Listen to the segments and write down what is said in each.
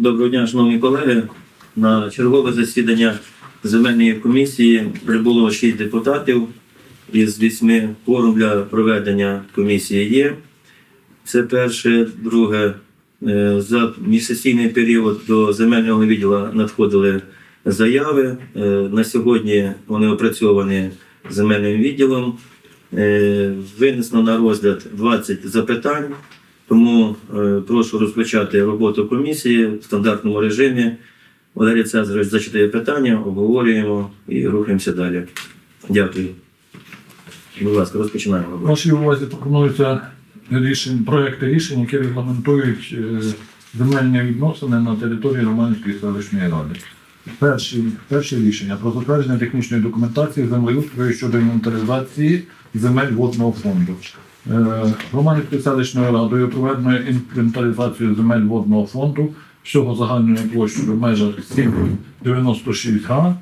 Доброго дня, шановні колеги. На чергове засідання земельної комісії прибуло 6 депутатів із 8 форум для проведення комісії є. Це перше. Друге, е, за місяційний період до земельного відділу надходили заяви. Е, На сьогодні вони опрацьовані земельним відділом. Е, Винесено на розгляд 20 запитань. Тому е, прошу розпочати роботу комісії в стандартному режимі. Валерій Цезарович зачитає питання, обговорюємо і рухаємося далі. Дякую. Будь ласка, розпочинаємо роботу. Вашій увазі пропонуються рішень, проекти рішень, які регламентують е, земельні відносини на території Романської селищної ради. Перші, перше рішення про затвердження технічної документації землеустрою щодо інвентаризації земель водного фонду. Е, Романською селищною радою проведено інвентаризацію земель водного фонду всього загальною площею в межах 7,96 га.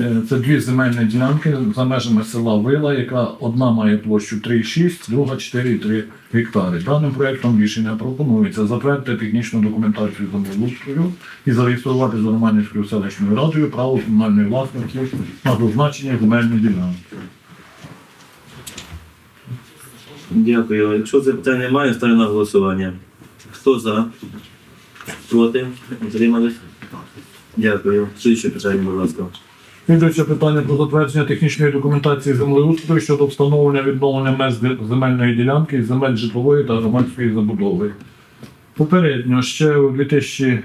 Е, Це дві земельні ділянки за межами села Вила, яка одна має площу 3,6, друга 4,3 гектари. Даним проектом рішення пропонується затвердити технічну документацію землеустрою і зареєструвати за Романівською селищною радою право комунальної власності на зазначення земельної ділянки. Дякую. Якщо запитань немає, ставлю на голосування. Хто за? Проти? Утримались? Дякую. Слідче питання, будь ласка. Слідуюче питання про затвердження технічної документації землеустрою щодо встановлення відновлення меж земельної ділянки земель житлової та громадської забудови. Попередньо ще у 2000,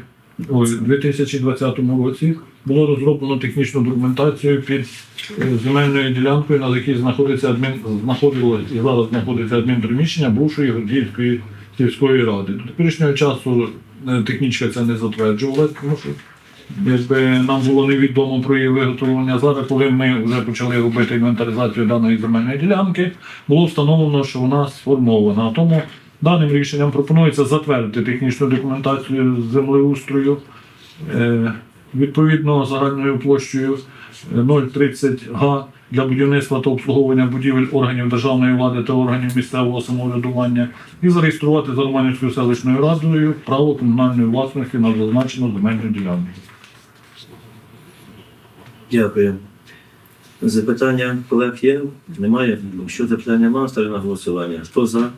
ой, 2020 році було розроблено технічну документацію під е, земельною ділянкою, на якій знаходиться адмін, знаходилось і зараз знаходиться адмінприміщення бувшої Гордіївської сільської ради. До теперішнього часу е, технічка це не затверджувалась, тому що якби нам було невідомо про її виготовлення. Зараз, коли ми вже почали робити інвентаризацію даної земельної ділянки, було встановлено, що вона сформована. Тому даним рішенням пропонується затвердити технічну документацію землеустрою е, відповідно загальною площею е, 0,30 га для будівництва та обслуговування будівель органів державної влади та органів місцевого самоврядування і зареєструвати за Романівською селищною радою право комунальної власності на зазначену земельну ділянку. Дякую. Запитання колег є? Немає? Якщо запитань немає, ставлю на голосування. Хто за?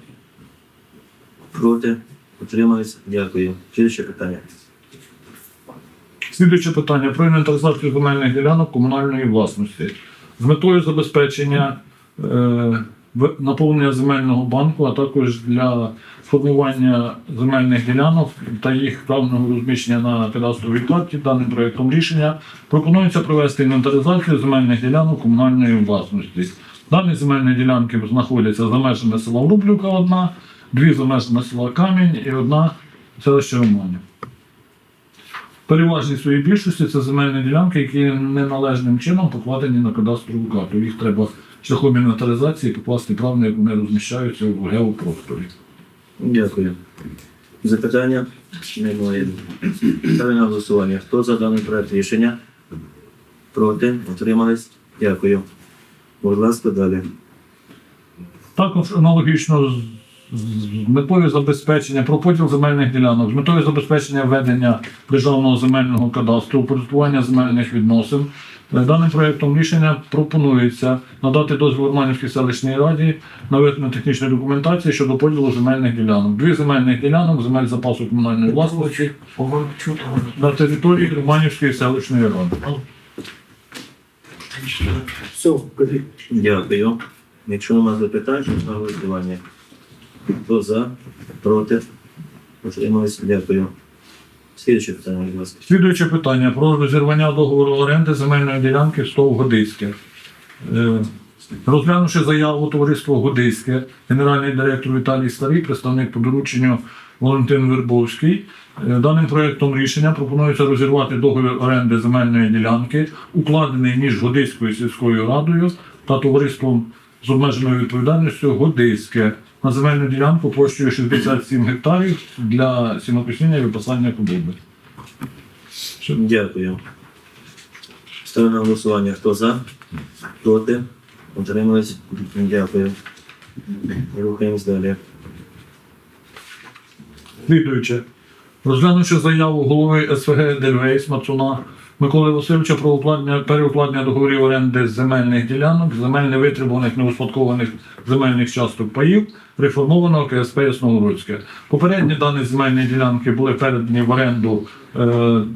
Проти? Утримались? Дякую. Слідче питання. Слідуюче питання про інвентаризацію земельних ділянок комунальної власності з метою забезпечення е, наповнення земельного банку, а також для формування земельних ділянок та їх правильного розміщення на кадастровій карті даним проєктом рішення пропонується провести інвентаризацію земельних ділянок комунальної власності. Дані земельні ділянки знаходяться за межами села Рублюка одна, дві за межами села Камінь і одна селище Романів. Переважній своїй більшості це земельні ділянки, які неналежним чином покладені на кадастрову карту. Їх треба шляхом інвентаризації покласти правильно, як вони розміщаються в геопросторі. Дякую. Запитання? Немає. Ставлю на голосування. Хто за даний проект рішення? Проти? Утримались? Дякую. Будь ласка, далі. Також аналогічно з- метою забезпечення про поділ земельних ділянок, з метою забезпечення ведення державного земельного кадастру, упорядкування земельних відносин. е, Даним проєктом рішення пропонується надати дозвіл Романівській селищній раді на виконання технічної документації щодо поділу земельних ділянок. Дві земельних ділянок, земель запасу комунальної власності на території Романівської селищної ради. Дякую. Якщо немає запитань, то на голосування. Хто за? Проти? Утримались? Дякую. Слідче питання, будь ласка. Слідуюче питання про розірвання договору оренди земельної ділянки СТОВ Годиське. Е, Розглянувши заяву товариства Годиське, генеральний директор Віталій Старий, представник по дорученню Валентин Вербовський, е, даним проєктом рішення пропонується розірвати договір оренди земельної ділянки, укладений між Годиською сільською радою та товариством з обмеженою відповідальністю Годиське на земельну ділянку площею 67 гектарів для сінокосіння і випасання худоби. Дякую. Ставлю на голосування. Хто за? Проти? Утримались? Дякую. Рухаємось далі. Слідуюче. Розглянувши заяву голови СВГ Дельвейс Мацуна Миколи Васильовича про укладення, переукладення договорів оренди земельних ділянок, земельно витребуваних неуспадкованих земельних часток паїв, реформованого КСП Ясногородське. Попередні дані земельні ділянки були передані в оренду е,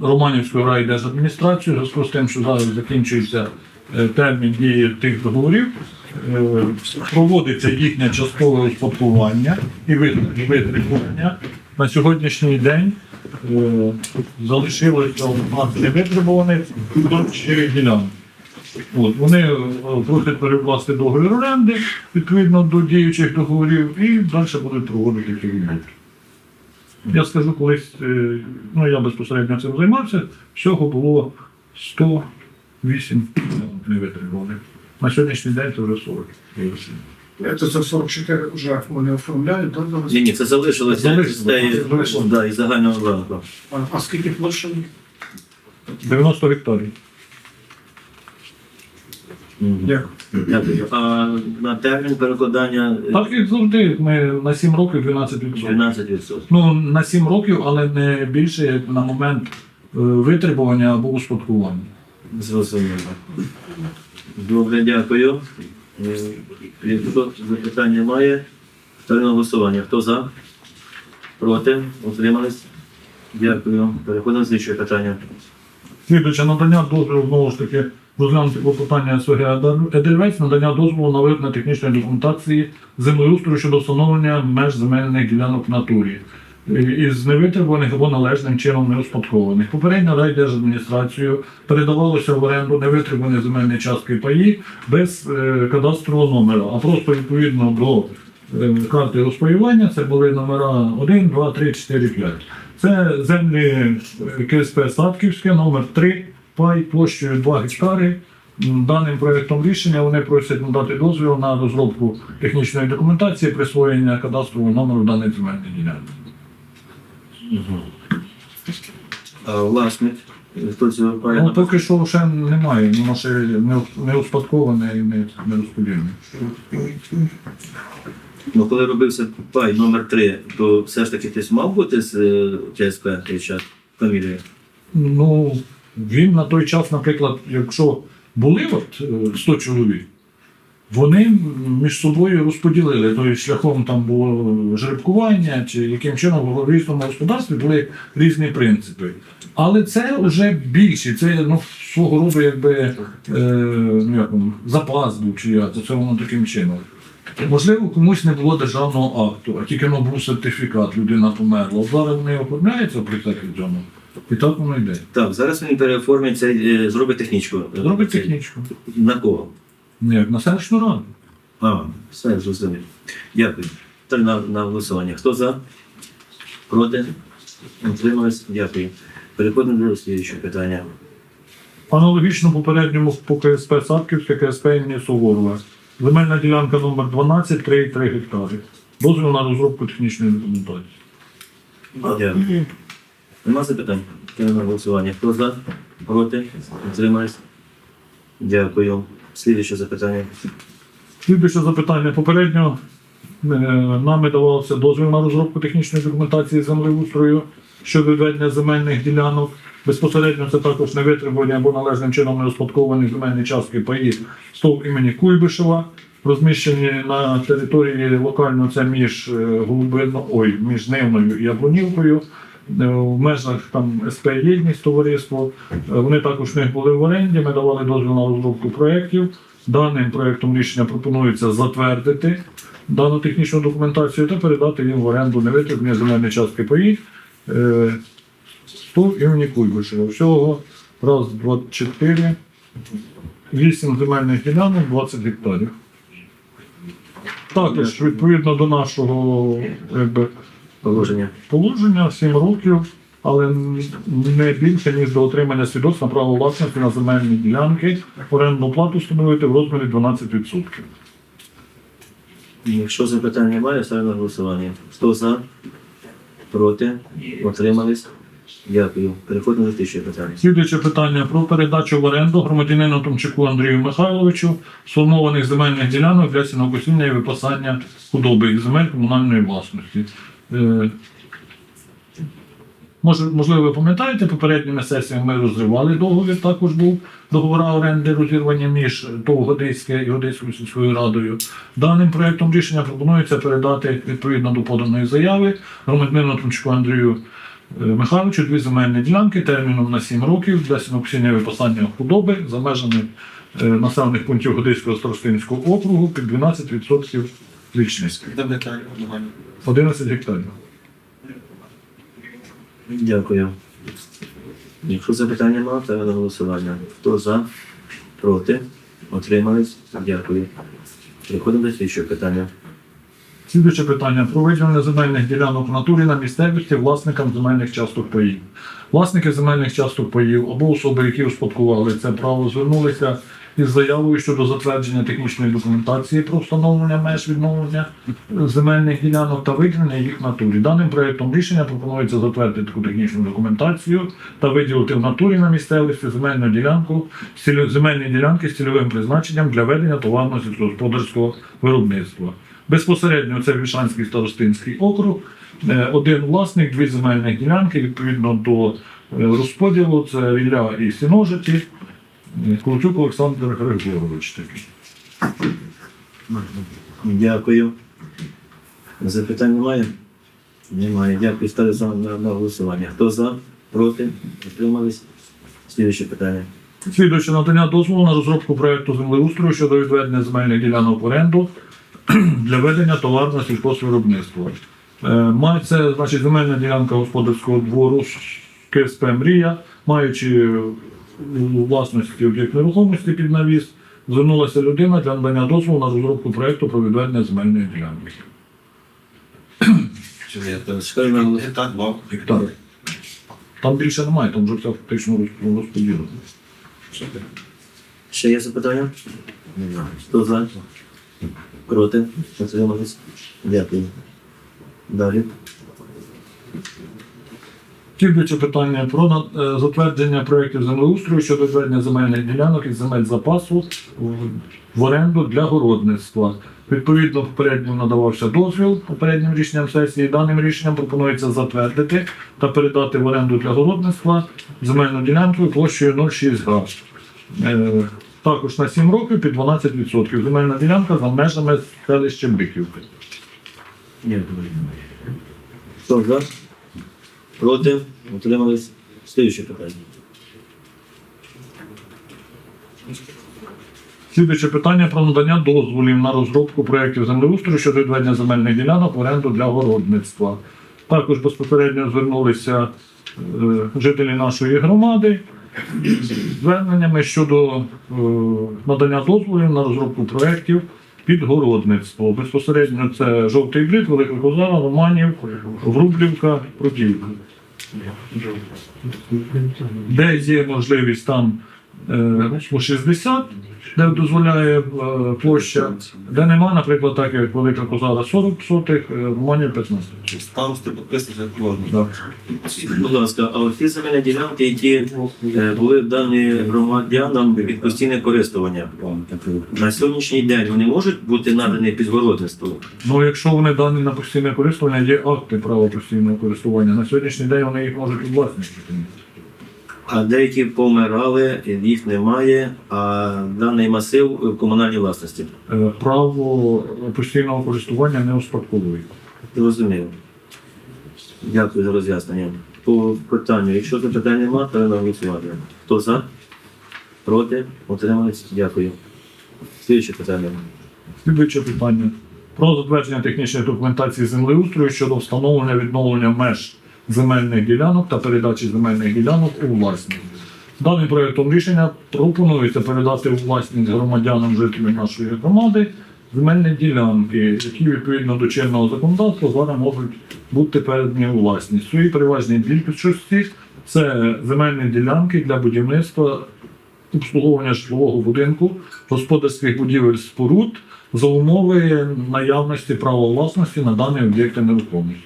Романівської райдержадміністрації, зв'язку з тим, що зараз закінчується е, термін дії тих договорів. Е, проводиться їхнє часткове успадкування і вит- витребування. На сьогоднішній день залишилося у нас невитребуваних 44 ділянки. От, вони е, просять перекласти договір оренди відповідно до діючих договорів і далі будуть проводити ці роботи. Я скажу, колись, е, ну я безпосередньо цим займався, всього було 108 невитребуваних. На сьогоднішній день це вже 40. Это за 44 вже вони оформляють, так? Ні, ні, це залишилося Залишилося. Залишилося. да, із загального банку. А, а скільки площа? 90 гектарів. Дякую. Дякую. А на термін перекладання е, Так як завжди, ми на 7 років 12%. 12%. Ну, на 7 років, але не більше як на момент е, витребування або успадкування. Зрозуміло. Добре, дякую. Е, Якщо запитань немає, ставлю голосування. Хто за? Проти? Утримались? Дякую. Переходимо до слідчого питання. Слідуюче надання дозволу знову ж таки розглянути клопотання СВГ Едельвейс, надання дозволу на вироблення технічної документації землеустрою щодо встановлення меж земельних ділянок в натурі е, із невитребуваних або належним чином неуспадкованих. Попередньо райдержадміністрацією передавалося в оренду невитребувані земельні частки паї без е, кадастрового номера, а просто відповідно до е, карти розпаювання це були номера 1, 2, 3, 4, 5. Це землі е, КСП Садківське, номер 3, пай площею 2 гектари. Даним проєктом рішення вони просять надати дозвіл на розробку технічної документації присвоєння кадастрового номеру даної земельної ділянки. А власник, хто цього Ну, поки що ще немає, воно ще не, не успадковане і не, не розподілене. Ну, коли робився пай номер 3 то все ж таки хтось мав бути з е, той фамілія? Ну, він на той час, наприклад, якщо були от е, 100 чоловік, вони між собою розподілили. Тобто шляхом там було жеребкування, чи яким чином в різному господарстві були різні принципи. Але це вже більше, це ну, свого роду якби е, ну, як, запас був, чи як, це воно таким чином. Можливо, комусь не було державного акту, а тільки ну, був сертифікат, людина померла. Зараз вони оформляються при таких цьому. І так воно йде. Так, зараз він переоформить це, зробить технічку. Зробить технічку. На кого? Ну, як на селищну раду. А, все зрозумів. Дякую. Ставлю на, на голосування. Хто за? Проти? Утримались? Дякую. Переходимо до слідчого питання. Аналогічно попередньому по КСП Садківське, КСП імені Суворова. Земельна ділянка номер 12, 3,3 гектари. Дозвіл на розробку технічної документації. Дякую. Нема запитань? Ставлю на голосування. Хто за? Проти? Утримались? Дякую. Слідуюче запитання. Слідуюче запитання. Попередньо е, нами давався дозвіл на розробку технічної документації землеустрою щодо відведення земельних ділянок. Безпосередньо це також не невитребувані або належним чином не успадковані земельні частки паї стов імені Куйбишева, розміщені на території локально це між е, Голубино, ой, між Нивною і Яблунівкою. Е, В межах там СП Єдність товариство. Е, Вони також в них були в оренді. Ми давали дозвіл на розробку проєктів. Даним проєктом рішення пропонується затвердити дану технічну документацію та передати їм в оренду невитребувані земельні частки паї. Е, Стов імені Куйбишева. Всього раз, два, чотири, вісім земельних ділянок, 20 гектарів. Також відповідно до нашого якби, Положення. положення 7 років, але не більше, ніж до отримання свідоцтва на право власності на земельні ділянки. Орендну плату встановити в розмірі 12%. Якщо запитань немає, ставлю на голосування. Хто за? Проти? Утримались? Дякую. Переходимо до слідчого питання. Слідуюче питання про передачу в оренду громадянину Томчуку Андрію Михайловичу сформованих земельних ділянок для сінокосіння і випасання худоби і земель комунальної власності. Е, можливо, ви пам'ятаєте, попередніми сесіями ми розривали договір, також був договор оренди розірвання між ТОВ і Годицькою сільською радою. Даним проектом рішення пропонується передати відповідно до поданої заяви громадянину Тумчуку Андрію е, Михайловичу дві земельні ділянки терміном на 7 років для сіноксіння і випасання худоби за межами е, населених пунктів Годицького старостинського округу під 12% річних. 11 гектарів. Дякую. Якщо запитання немає, ставлю на голосування. Хто за? Проти? Отримались? Дякую. Переходимо до слідчого питання. Слідуюче питання про виділення земельних ділянок в натурі на місцевості власникам земельних часток паїв. Власники земельних часток паїв або особи, які успадкували це право, звернулися із заявою щодо затвердження технічної документації про встановлення меж відновлення земельних ділянок та виділення їх натурі. Даним проектом рішення пропонується затвердити таку технічну документацію та виділити в натурі на місцевості земельну ділянку земельні ділянки з цільовим призначенням для ведення товарно сільськогосподарського виробництва. Безпосередньо це Вішанський старостинський округ. Е, Один власник, дві земельні ділянки відповідно до е, розподілу. Це Рілля і Сіножиті. Ковчук Олександр Григорович такий. Дякую. Запитань немає? Немає. Дякую. Ставлю за на, на голосування. Хто за? Проти? Отримались? Слідуюче питання. Слідуючи надання дозволу на розробку проекту землеустрою щодо відведення земельних ділянок в оренду для ведення товарного сільхозвиробництва. Е, Мається значить, земельна ділянка господарського двору КСП Мрія, маючи у власності об'єкт нерухомості під навіс, звернулася людина для надання дозволу на розробку проекту про відведення земельної ділянки. Ставлю. Гектар. Там більше немає, там вже все фактично розподілено. Ще є запитання? Немає. Хто за? Проти? Дякую. Далі. Слідуюче питання про е, затвердження проєктів землеустрою щодо відведення земельних ділянок із земель запасу в, оренду для городництва. Відповідно, попередньо надавався дозвіл попереднім рішенням сесії. Даним рішенням пропонується затвердити та передати в оренду для городництва земельну ділянку площею 0,6 га. Е, також на 7 років під 12%. Земельна ділянка за межами селища Биківки. Хто за? Проти? Утримались? Слідуюче питання. Слідуюче питання про надання дозволів на розробку проєктів землеустрою щодо відведення земельних ділянок в оренду для городництва. Також безпосередньо звернулися е, жителі нашої громади зверненнями щодо е, надання дозволів на розробку проєктів під городництво. Безпосередньо це Жовтий Брід, Велика Козара, Романів, Врублівка, Протівка. Де є можливість там по 60, де дозволяє е, площа, де нема, наприклад, так як Велика Козара 40 сотих, е, Романів 15. Старости підписуються кожен. Будь ласка, а от ті земельні ділянки, які е, були дані громадянам під постійне користування, на сьогоднішній день вони можуть бути надані під городництво? Ну, якщо вони дані на постійне користування, є акти права постійного користування. На сьогоднішній день вони їх можуть у власність. А деякі помирали, їх немає, а даний масив в комунальній власності. Е, Право постійного користування не успадковує. Зрозуміло. Дякую за роз'яснення. По питанню, якщо запитань немає, то на голосування. Хто за? Проти? Утримались? Дякую. Слідуюче питання. Слідуюче питання. Про затвердження технічної документації землеустрою щодо встановлення відновлення меж земельних ділянок та передачі земельних ділянок у власність. Даним проєктом рішення пропонується передати у власність громадянам жителів нашої громади земельні ділянки, які відповідно до чинного законодавства зараз можуть бути передані у власність. В своїй переважній більшості це земельні ділянки для будівництва обслуговування житлового будинку, господарських будівель споруд за умови наявності права власності на дані об'єкти нерухомості.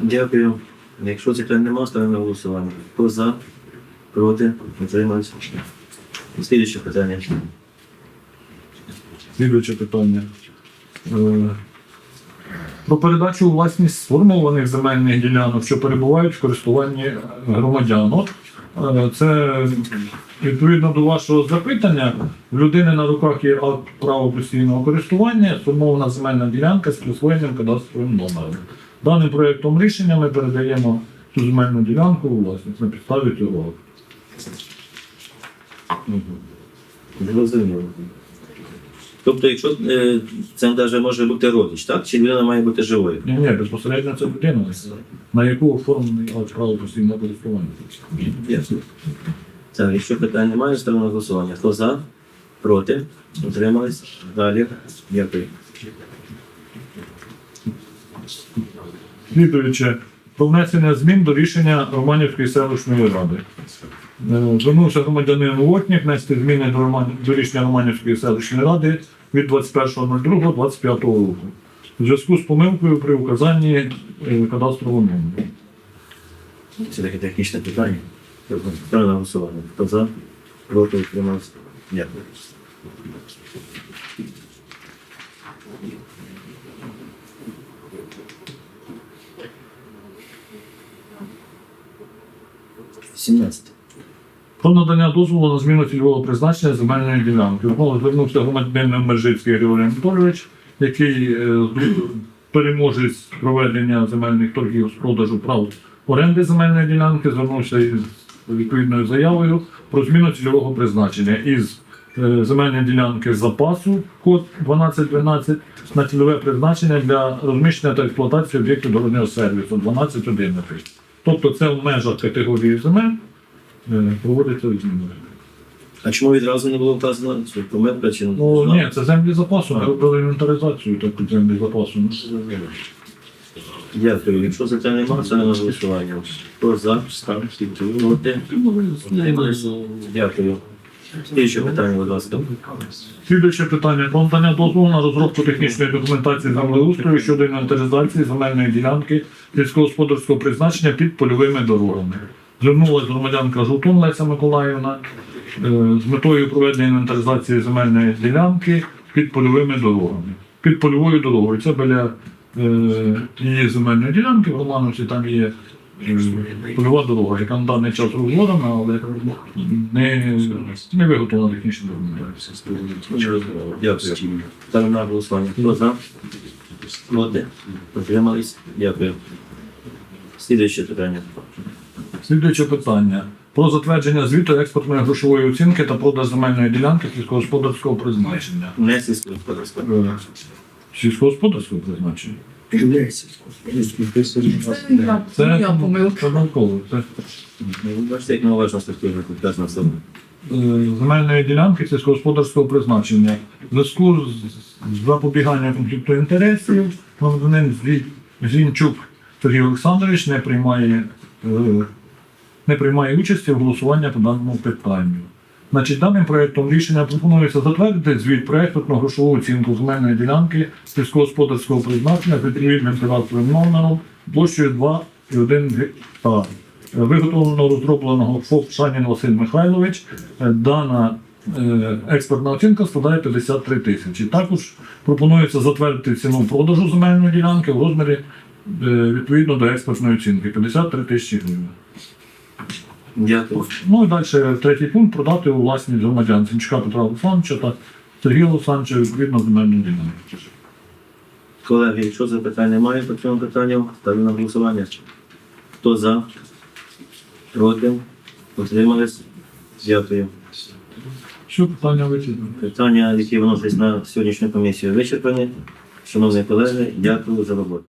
Дякую. Якщо запитань немає, ставимо на голосування. Хто за? Проти? Утримались? Слідуюче питання. Слідуюче питання. Е, про передачу у власність сформованих земельних ділянок, що перебувають в користуванні громадян. От, е, це відповідно до вашого запитання, в людини на руках є акт права постійного користування, сформована земельна ділянка з присвоєнням кадастровим номером. Даним проєктом рішення ми передаємо цю земельну ділянку у власність на підставі цього акту. Зрозуміло. Тобто, якщо е, це навіть може бути родич, так? Чи людина має бути живою? Ні, ні, безпосередньо це людина, на яку оформлений акт права постійного користування. Ясно. Так, якщо питань немає, ставимо на голосування. Хто за? Проти? Утримались? Далі. Дякую. Слідуюче, про внесення змін до рішення Романівської селищної ради. Е, Звернувся громадянин Лотнік внести зміни до, Роман... до рішення Романівської селищної ради від 21.02.25 року. У зв'язку з помилкою при указанні е, кадастрового номеру. Це таке технічне питання. Ставимо на голосування. Хто за? Проти? Утримались? Дякую. Сімнадцяте. Про надання дозволу на зміну цільового призначення земельної ділянки. Знову звернувся громадянин Межицький Григорій Анатолійович, який е, переможець проведення земельних торгів з продажу прав оренди земельної ділянки, звернувся із відповідною заявою про зміну цільового призначення із е, земельної ділянки запасу код 1212 на цільове призначення для розміщення та експлуатації об'єктів дорожнього сервісу 1211. Тобто це в межах категорії земель е, проводиться зміни. А чому відразу не було вказано? Чи Ну ні, це землі запасу. Ми робили інвентаризацію так під землі запасу. Ну, Дякую. Якщо за це немає, це на голосування. Хто за? Проти? Утримались? Дякую. Слідче питання, будь ласка. Слідуюче питання про надання дозволу на розробку технічної документації землеустрою щодо інвентаризації земельної ділянки сільськогосподарського призначення під польовими дорогами. Звернулася громадянка Жовтун Леся Миколаївна е, з метою проведення інвентаризації земельної ділянки під польовими дорогами. Під польовою дорогою. Це біля е, її земельної ділянки в Романовці там є польова дорога, яка на даний час розглядана, але не, не виготовлена технічна документація. Дякую. Ставимо на голосування. Хто за? Проти? Утримались? Дякую. Слідуюче питання. Слідуюче питання. Про затвердження звіту експортної грошової оцінки та продаж земельної ділянки сільськогосподарського призначення. Не сільськогосподарське. Е, Сільськогосподарського призначення? Це моя помилка. Це Ну, Бачите, як неуважно структурно вказано все. е, земельної ділянки сільськогосподарського призначення. В зв'язку з, з запобіганням конфлікту інтересів громадянин Зінчук Сергій Олександрович не приймає, е, не приймає участі в голосуванні по даному питанню. Значить, даним проєктом рішення пропонується затвердити звіт про експортну грошову оцінку земельної ділянки сільськогосподарського призначення відповідним кадастровим номером площею 2,1 гектар. Виготовлено розробленого ФОП Шанін Василь Михайлович. Е, Дана е, експортна оцінка складає 53 тисячі. Також пропонується затвердити ціну продажу земельної ділянки в розмірі е, відповідно до експортної оцінки 53 тисячі гривень. Дякую. Ну і далі третій пункт продати у власність громадян Зінчука Петра Олександровича та Сергія Олександровича відповідно земельну ділянку. Колеги, якщо запитань немає по цьому питанню, ставлю на голосування. Хто за? Проти? Утримались? Дякую. Що питання вичерпано? Питання, які виносять на сьогоднішню комісію, вичерпані. Шановні колеги, дякую за роботу.